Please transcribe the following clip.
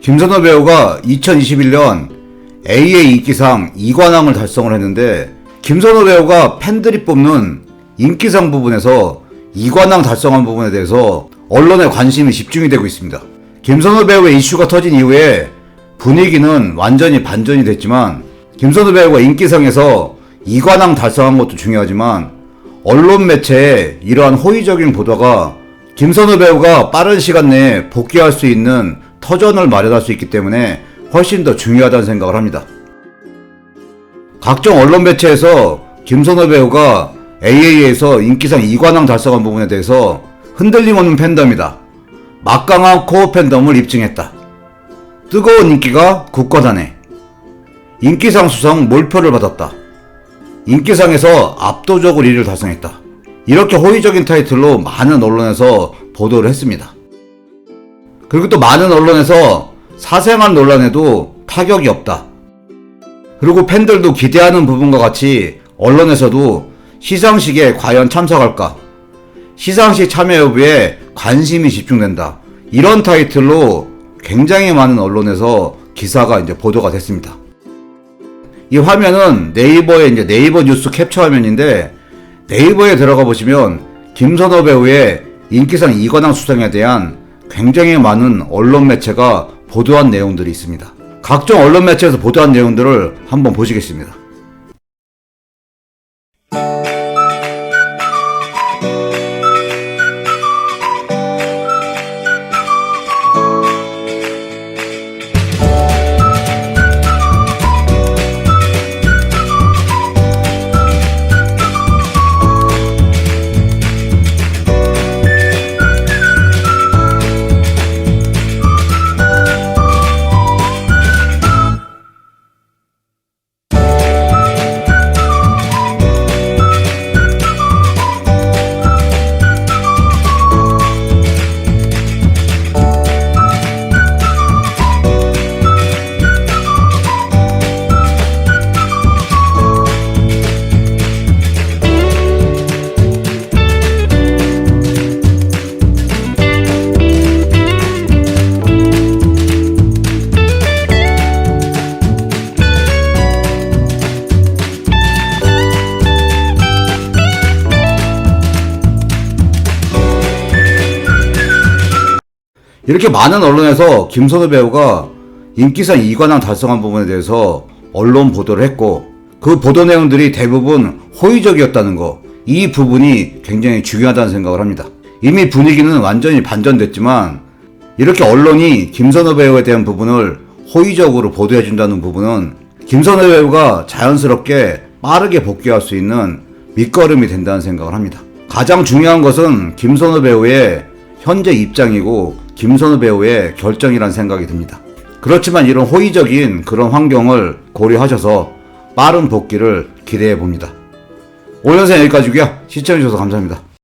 김선호 배우가 2021년 AA 인기상 2관왕을 달성을 했는데 김선호 배우가 팬들이 뽑는 인기상 부분에서 2관왕 달성한 부분에 대해서 언론의 관심이 집중이 되고 있습니다. 김선호 배우의 이슈가 터진 이후에 분위기는 완전히 반전이 됐지만 김선호 배우가 인기상에서 2관왕 달성한 것도 중요하지만 언론 매체에 이러한 호의적인 보도가 김선호 배우가 빠른 시간 내에 복귀할 수 있는 터전을 마련할 수 있기 때문에 훨씬 더 중요하다는 생각을 합니다. 각종 언론 매체에서 김선호 배우가 AA에서 인기상 2관왕 달성한 부분에 대해서 흔들림 없는 팬덤이다. 막강한 코어 팬덤을 입증했다. 뜨거운 인기가 굳건하네. 인기상 수상 몰표를 받았다. 인기상에서 압도적으로 1위를 달성했다. 이렇게 호의적인 타이틀로 많은 언론에서 보도를 했습니다. 그리고 또 많은 언론에서 사생활 논란에도 타격이 없다. 그리고 팬들도 기대하는 부분과 같이 언론에서도 시상식에 과연 참석할까? 시상식 참여 여부에 관심이 집중된다. 이런 타이틀로 굉장히 많은 언론에서 기사가 이제 보도가 됐습니다. 이 화면은 네이버의 이제 네이버 뉴스 캡처 화면인데 네이버에 들어가 보시면 김선호 배우의 인기상 2관왕 수상에 대한 굉장히 많은 언론 매체가 보도한 내용들이 있습니다. 각종 언론 매체에서 보도한 내용들을 한번 보시겠습니다. 이렇게 많은 언론에서 김선호 배우가 인기상 2관왕 달성한 부분에 대해서 언론 보도를 했고 그 보도 내용들이 대부분 호의적이었다는 거, 이 부분이 굉장히 중요하다는 생각을 합니다. 이미 분위기는 완전히 반전됐지만 이렇게 언론이 김선호 배우에 대한 부분을 호의적으로 보도해준다는 부분은 김선호 배우가 자연스럽게 빠르게 복귀할 수 있는 밑거름이 된다는 생각을 합니다. 가장 중요한 것은 김선호 배우의 현재 입장이고 김선우 배우의 결정이란 생각이 듭니다. 그렇지만 이런 호의적인 그런 환경을 고려하셔서 빠른 복귀를 기대해 봅니다. 오늘 영상 여기까지고요. 시청해주셔서 감사합니다.